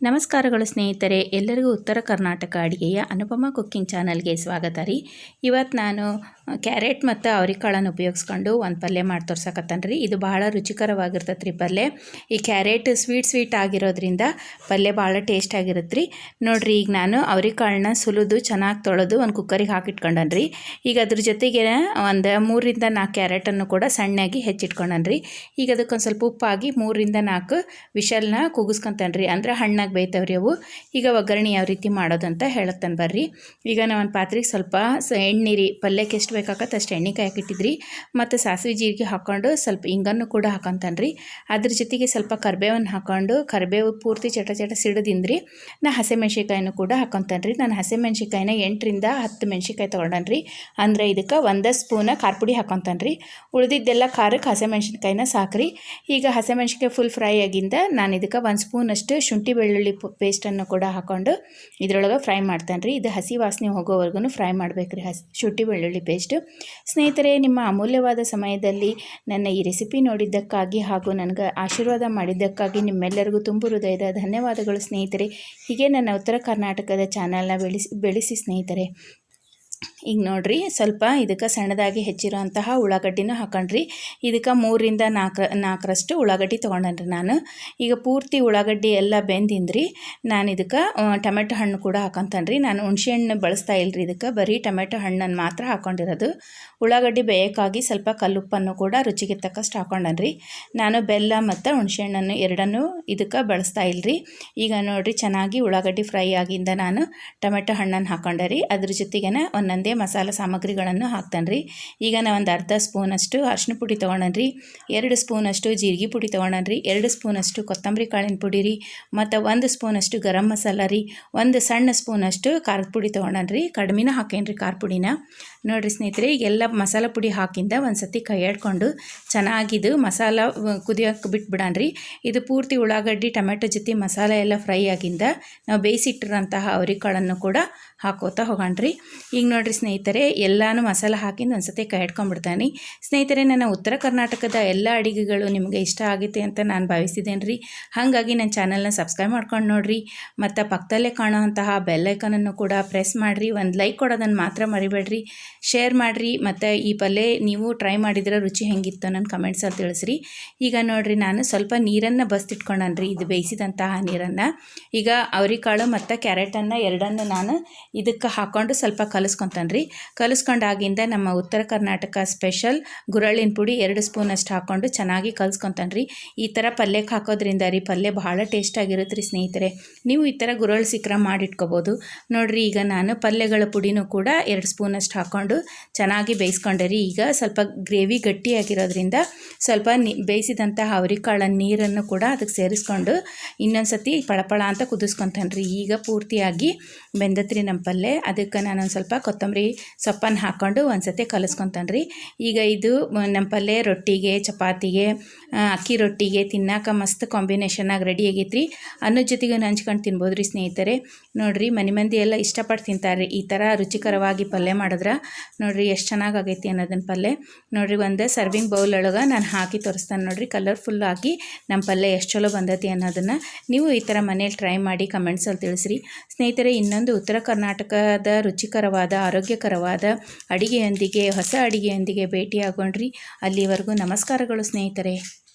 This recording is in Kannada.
ನಮಸ್ಕಾರಗಳು ಸ್ನೇಹಿತರೆ, ಎಲ್ಲರಿಗೂ ಉತ್ತರ ಕರ್ನಾಟಕ ಅಡುಗೆಯ ಅನುಪಮ ಕುಕ್ಕಿಂಗ್ ಚಾನಲ್ಗೆ ಸ್ವಾಗತ ರೀ. ಇವತ್ತು ನಾನು ಕ್ಯಾರೆಟ್ ಮತ್ತು ಅವರಿಕಾಳನ್ನು ಉಪಯೋಗಿಸ್ಕೊಂಡು ಒಂದು ಪಲ್ಯ ಮಾಡಿ ತೋರ್ಸಕತ್ತಾನ ರೀ. ಇದು ಭಾಳ ರುಚಿಕರವಾಗಿರ್ತತ್ ರೀ ಪಲ್ಯ. ಈ ಕ್ಯಾರೆಟ್ ಸ್ವೀಟ್ ಸ್ವೀಟ್ ಆಗಿರೋದ್ರಿಂದ ಪಲ್ಯ ಭಾಳ ಟೇಸ್ಟ್ ಆಗಿರುತ್ತೆ ರೀ. ನೋಡಿರಿ, ಈಗ ನಾನು ಅವರಿಕಾಳನ್ನ ಸುಲಿದು ಚೆನ್ನಾಗಿ ತೊಳೆದು ಒಂದು ಕುಕ್ಕರಿಗೆ ಹಾಕಿಟ್ಕೊಂಡನ್ ರೀ. ಈಗ ಅದ್ರ ಜೊತೆಗೆ ಒಂದು ಮೂರಿಂದ ನಾಲ್ಕು ಕ್ಯಾರೆಟನ್ನು ಕೂಡ ಸಣ್ಣಾಗಿ ಹೆಚ್ಚಿಟ್ಕೊಂಡನ್ರಿ ಈಗ ಅದಕ್ಕೊಂದು ಸ್ವಲ್ಪ ಉಪ್ಪಾಗಿ ಮೂರಿಂದ ನಾಲ್ಕು ವಿಷಲ್ನ ರೀ. ಅಂದರೆ ಹಣ್ಣಾಗಿ ಚೆನ್ನಾಗಿ ಬೇಯ್ತವ್ರಿ ಅವು. ಈಗ ಒಗ್ಗರಣೆ ಯಾವ ರೀತಿ ಮಾಡೋದಂತ ಹೇಳತ್ತಾನೆ ಬರ್ರಿ. ಈಗ ನಾವು ಒಂದು ಪಾತ್ರೆಗೆ ಸ್ವಲ್ಪ ಸ ಎಣ್ಣೆ ರೀ, ಪಲ್ಯಕ್ಕೆ ಎಷ್ಟು ಬೇಕಾಗತ್ತೆ ಅಷ್ಟು ಎಣ್ಣೆ ಕಾಯಕ್ಕಿಟ್ಟಿದ್ರಿ ಮತ್ತು ಸಾಸಿವೆ ಜೀರಿಗೆ ಹಾಕ್ಕೊಂಡು ಸ್ವಲ್ಪ ಹಿಂಗನ್ನು ಕೂಡ ಹಾಕೊಂತಾನ್ರಿ ಅದ್ರ ಜೊತೆಗೆ ಸ್ವಲ್ಪ ಕರ್ಬೇವನ್ನು ಹಾಕ್ಕೊಂಡು ಕರ್ಬೇವು ಪೂರ್ತಿ ಚಟ ಚಟ ಸಿಡದಿಂದ್ರಿ ನಾ ಹಸಿಮೆಣ್ಸಿಕಾಯಿನೂ ಕೂಡ ಹಾಕೊತಾನೆ ರೀ. ನಾನು ಹಸಿಮೆಣ್ಸಿಕಾಯಿನ ಎಂಟರಿಂದ ಹತ್ತು ಮೆಣ್ಸಿಕಾಯಿ ತೊಗೊಂಡನ್ರಿ ಅಂದರೆ ಇದಕ್ಕೆ ಒಂದು ಸ್ಪೂನ ಖಾರ ಪುಡಿ ಉಳಿದಿದ್ದೆಲ್ಲ ಖಾರಕ್ಕೆ ಹಸಿಮೆಣ್ಸಿನ್ಕಾಯಿನ ಸಾಕ್ರಿ. ಈಗ ಹಸಿಮೆಣ್ಸಿಕಾಯಿ ಫುಲ್ ಫ್ರೈ ಆಗಿಂದ ನಾನು ಇದಕ್ಕೆ ಒಂದು ಸ್ಪೂನಷ್ಟು ಶುಂಠಿ ಬೆಳ್ಳುಳ್ಳಿ ಬೆಳ್ಳುಳ್ಳಿ ಪೇಸ್ಟನ್ನು ಕೂಡ ಹಾಕ್ಕೊಂಡು ಇದರೊಳಗೆ ಫ್ರೈ ಮಾಡ್ತಾನೆ ರೀ. ಇದು ಹಸಿ ವಾಸನೆ ಹೋಗೋವರೆಗೂ ಫ್ರೈ ಮಾಡಬೇಕು ರೀ ಹಸಿ, ಶುಂಠಿ ಬೆಳ್ಳುಳ್ಳಿ ಪೇಸ್ಟು. ಸ್ನೇಹಿತರೆ, ನಿಮ್ಮ ಅಮೂಲ್ಯವಾದ ಸಮಯದಲ್ಲಿ ನನ್ನ ಈ ರೆಸಿಪಿ ನೋಡಿದ್ದಕ್ಕಾಗಿ ಹಾಗೂ ನನಗೆ ಆಶೀರ್ವಾದ ಮಾಡಿದ್ದಕ್ಕಾಗಿ ನಿಮ್ಮೆಲ್ಲರಿಗೂ ತುಂಬ ಹೃದಯದ ಧನ್ಯವಾದಗಳು ಸ್ನೇಹಿತರೆ. ಹೀಗೆ ನನ್ನ ಉತ್ತರ ಕರ್ನಾಟಕದ ಚಾನಲ್ನ ಬೆಳೆಸಿ ಬೆಳೆಸಿ ಸ್ನೇಹಿತರೆ. ಈಗ ನೋಡಿರಿ, ಸ್ವಲ್ಪ ಇದಕ್ಕೆ ಸಣ್ಣದಾಗಿ ಹೆಚ್ಚಿರುವಂತಹ ಉಳ್ಳಾಗಡ್ಡಿನ ಹಾಕೊಂಡ್ರಿ. ಇದಕ್ಕೆ ಮೂರರಿಂದ ನಾಲ್ಕು, ನಾಲ್ಕರಷ್ಟು ಉಳ್ಳಾಗಡ್ಡಿ ತೊಗೊಂಡನ್ರಿ ನಾನು. ಈಗ ಪೂರ್ತಿ ಉಳ್ಳಾಗಡ್ಡಿ ಎಲ್ಲ ಬೆಂದಿಂದ್ರಿ, ನಾನು ಇದಕ್ಕೆ ಟೊಮೆಟೊ ಹಣ್ಣು ಕೂಡ ಹಾಕೊಂತಾನ್ರಿ. ರೀ ನಾನು ಹುಣ್ಸೆ ಹಣ್ಣು ಬಳಸ್ತಾ ಇಲ್ಲರಿ ಇದಕ್ಕೆ, ಬರೀ ಟೊಮೆಟೊ ಹಣ್ಣನ್ನು ಮಾತ್ರ ಹಾಕ್ಕೊಂಡಿರೋದು ಉಳ್ಳಾಗಡ್ಡಿ ಬೇಯಕ್ಕಾಗಿ ಸ್ವಲ್ಪ ಕಲ್ಲುಪ್ಪನ್ನು ಕೂಡ ರುಚಿಗೆ ತಕ್ಕಷ್ಟು ಹಾಕೊಂಡನ್ರಿ. ನಾನು ಬೆಲ್ಲ ಮತ್ತು ಹುಣ್ಸೆ ಹಣ್ಣನ್ನು ಎರಡನ್ನೂ ಇದಕ್ಕೆ ಬಳಸ್ತಾ ಇಲ್ಲರಿ ಈಗ ನೋಡಿರಿ, ಚೆನ್ನಾಗಿ ಉಳ್ಳಾಗಡ್ಡಿ ಫ್ರೈ ಆಗಿಂದ ನಾನು ಟೊಮೆಟೊ ಹಣ್ಣನ್ನು ಹಾಕೊಂಡೆ ರೀ ಅದ್ರ ಜೊತೆಗೇನೆ ಒಂದೊಂದೇ ಮಸಾಲೆ ಸಾಮಗ್ರಿಗಳನ್ನು ಹಾಕ್ತಾನೆ ರೀ ಈಗ ನಾವು ಒಂದು ಅರ್ಧ ಸ್ಪೂನಷ್ಟು ಅರ್ಶಿನ ಪುಡಿ ತೊಗೊಳನ್ರಿ ಎರಡು ಸ್ಪೂನಷ್ಟು ಜೀರಿಗೆ ಪುಡಿ ತೊಗೊಳನ್ರಿ ಎರಡು ಸ್ಪೂನಷ್ಟು ಕೊತ್ತಂಬರಿ ಕಾಳಿನ ಪುಡಿ ರೀ. ಮತ್ತು ಒಂದು ಸ್ಪೂನಷ್ಟು ಗರಂ ಮಸಾಲ ರೀ. ಒಂದು ಸಣ್ಣ ಸ್ಪೂನಷ್ಟು ಖಾರದ ಪುಡಿ ತೊಗೊಳನ್ರಿ ಕಡಿಮೆನ ಹಾಕೇನ್ರಿ ಖಾರ ಪುಡಿನ. ನೋಡಿರಿ ಸ್ನೇಹಿತರೆ, ಈಗೆಲ್ಲ ಮಸಾಲ ಪುಡಿ ಹಾಕಿಂದ ಒಂದು ಸತಿ ಕೈ ಆಡ್ಕೊಂಡು ಚೆನ್ನಾಗಿದು ಮಸಾಲ ಕುದಿಯೋಕೆ ಬಿಟ್ಬಿಡಾನ್ರಿ. ಇದು ಪೂರ್ತಿ ಉಳ್ಳಾಗಡ್ಡಿ ಟೊಮೆಟೊ ಜೊತೆ ಮಸಾಲೆ ಎಲ್ಲ ಫ್ರೈ ಆಗಿಂದ ನಾವು ಬೇಯಿಸಿಟ್ಟಿರೋಂತಹ ಅವರಿಕಾಳನ್ನು ಕೂಡ ಹಾಕೋತಾ ಹೋಗೋಣ್ರಿ. ಈಗ ನೋಡಿರಿ ಸ್ನೇಹಿತರೆ, ಎಲ್ಲನೂ ಮಸಾಲ ಹಾಕಿಂದು ಒಂದು ಸತಿ ಕೈ ಹಿಡ್ಕೊಂಡ್ಬಿಡ್ತಾನೆ ಸ್ನೇಹಿತರೆ, ನನ್ನ ಉತ್ತರ ಕರ್ನಾಟಕದ ಎಲ್ಲ ಅಡಿಗೆಗಳು ನಿಮಗೆ ಇಷ್ಟ ಆಗುತ್ತೆ ಅಂತ ನಾನು ಭಾವಿಸಿದ್ದೇನೆ ರೀ ಹಾಗಾಗಿ ನನ್ನ ಚಾನಲ್ನ ಸಬ್ಸ್ಕ್ರೈಬ್ ಮಾಡ್ಕೊಂಡು ನೋಡಿರಿ. ಮತ್ತು ಪಕ್ಕದಲ್ಲೇ ಕಾಣುವಂತಹ ಬೆಲ್ಲೈಕನನ್ನು ಕೂಡ ಪ್ರೆಸ್ ಮಾಡಿರಿ. ಒಂದು ಲೈಕ್ ಕೊಡೋದನ್ನು ಮಾತ್ರ ಮರಿಬೇಡ್ರಿ. ಶೇರ್ ಮಾಡಿರಿ, ಮತ್ತು ಈ ಪಲ್ಯ ನೀವು ಟ್ರೈ ಮಾಡಿದ್ರೆ ರುಚಿ ಹೆಂಗಿತ್ತು ನನ್ನ ಕಮೆಂಟ್ಸಲ್ಲಿ ತಿಳಿಸ್ರಿ. ಈಗ ನೋಡಿರಿ, ನಾನು ಸ್ವಲ್ಪ ನೀರನ್ನು ಬಸ್ತಿಟ್ಕೊಂಡನ್ರಿ, ಇದು ಬೇಯಿಸಿದಂತಹ ನೀರನ್ನು. ಈಗ ಅವರಿಕಾಳು ಮತ್ತು ಕ್ಯಾರೆಟನ್ನು ಎರಡನ್ನು ನಾನು ಇದಕ್ಕೆ ಹಾಕ್ಕೊಂಡು ಸ್ವಲ್ಪ ಕಲಿಸ್ಕೊತಾನ್ರಿ. ಕಲಿಸ್ಕೊಂಡಾಗಿಂದ ನಮ್ಮ ಉತ್ತರ ಕರ್ನಾಟಕ ಸ್ಪೆಷಲ್ ಗುರಳಿನ ಪುಡಿ ಎರಡು ಸ್ಪೂನಷ್ಟು ಹಾಕ್ಕೊಂಡು ಚೆನ್ನಾಗಿ ಕಲಿಸ್ಕೊತಾನ್ರಿ. ಈ ಥರ ಪಲ್ಯಕ್ಕೆ ಹಾಕೋದ್ರಿಂದ ರೀ ಪಲ್ಯ ಭಾಳ ಟೇಸ್ಟಾಗಿರುತ್ತೆ ರೀ ಸ್ನೇಹಿತರೆ. ನೀವು ಈ ಥರ ಗುರಳ್ ಸಿಕ್ಕರ ಮಾಡಿಟ್ಕೋಬೋದು. ನೋಡಿರಿ, ಈಗ ನಾನು ಪಲ್ಯಗಳ ಪುಡಿನೂ ಕೂಡ ಎರಡು ಸ್ಪೂನಷ್ಟು ಹಾಕ್ಕೊಂಡು ಚೆನ್ನಾಗಿ ಬೇಯಿಸ್ಕೊಂಡೆ ರೀ. ಈಗ ಸ್ವಲ್ಪ ಗ್ರೇವಿ ಗಟ್ಟಿಯಾಗಿರೋದ್ರಿಂದ ಸ್ವಲ್ಪ ನಿ ಬೇಯಿಸಿದಂತಹ ಅವರಿಕಾಳ ನೀರನ್ನು ಕೂಡ ಅದಕ್ಕೆ ಸೇರಿಸ್ಕೊಂಡು ಇನ್ನೊಂದು ಸತಿ ಪಳಪಳ ಅಂತ ಕುದಿಸ್ಕೊತಾನೆ ರೀ. ಈಗ ಪೂರ್ತಿಯಾಗಿ ಬೆಂದತ್ರಿ ನಮ್ಮ ಪಲ್ಯ ಅದಕ್ಕೆ ನಾನೊಂದು ಸ್ವಲ್ಪ ಕೊತ್ತಂಬರಿ ಸೊಪ್ಪನ್ನು ಹಾಕ್ಕೊಂಡು ಒಂದು ಸತಿ ಕಲಿಸ್ಕೊತಾನೆ ರೀ. ಈಗ ಇದು ನಮ್ಮ ಪಲ್ಯ ರೊಟ್ಟಿಗೆ, ಚಪಾತಿಗೆ ಅಕ್ಕಿ ರೊಟ್ಟಿಗೆ ತಿನ್ನಾಕ ಮಸ್ತ್ ಕಾಂಬಿನೇಷನಾಗಿ ರೆಡಿ ಆಗೈತ್ರಿ ಅನ್ನದ ಜೊತೆಗೆ ಹಂಚ್ಕೊಂಡು ತಿನ್ಬೋದು ರೀ ಸ್ನೇಹಿತರೆ. ನೋಡಿರಿ ಮನೆ ಮಂದಿ ಎಲ್ಲ ಇಷ್ಟಪಟ್ಟು ತಿಂತಾರೆ ಈ ಥರ ರುಚಿಕರವಾಗಿ ಪಲ್ಯ ಮಾಡಿದ್ರೆ ನೋಡಿರಿ ಎಷ್ಟು ಚೆನ್ನಾಗಿ ಆಗೈತಿ ಅನ್ನೋದನ್ನ ಪಲ್ಲೆ. ನೋಡಿರಿ ಒಂದು ಸರ್ವಿಂಗ್ ಬೌಲ್ ಒಳಗೆ ನಾನು ಹಾಕಿ ತೋರಿಸ್ತಾನೆ ನೋಡಿರಿ ಕಲರ್ಫುಲ್ ಆಗಿ ನಮ್ಮ ಪಲ್ಯ ಎಷ್ಟು ಚಲೋ ಬಂದೈತಿ ಅನ್ನೋದನ್ನು ನೀವು ಈ ಥರ ಮನೇಲಿ ಟ್ರೈ ಮಾಡಿ ಕಮೆಂಟ್ಸಲ್ಲಿ ತಿಳಿಸ್ರಿ. ಸ್ನೇಹಿತರೆ, ಇನ್ನೊಂದು ಉತ್ತರ ಕರ್ನಾಟಕದ ರುಚಿಕರವಾದ, ಆರೋಗ್ಯಕರವಾದ ಅಡಿಗೆಯೊಂದಿಗೆ, ಹೊಸ ಅಡಿಗೆಯೊಂದಿಗೆ ಭೇಟಿಯಾಗೋಣ್ರಿ. ಅಲ್ಲಿವರೆಗೂ ನಮಸ್ಕಾರಗಳು ಸ್ನೇಹಿತರೆ.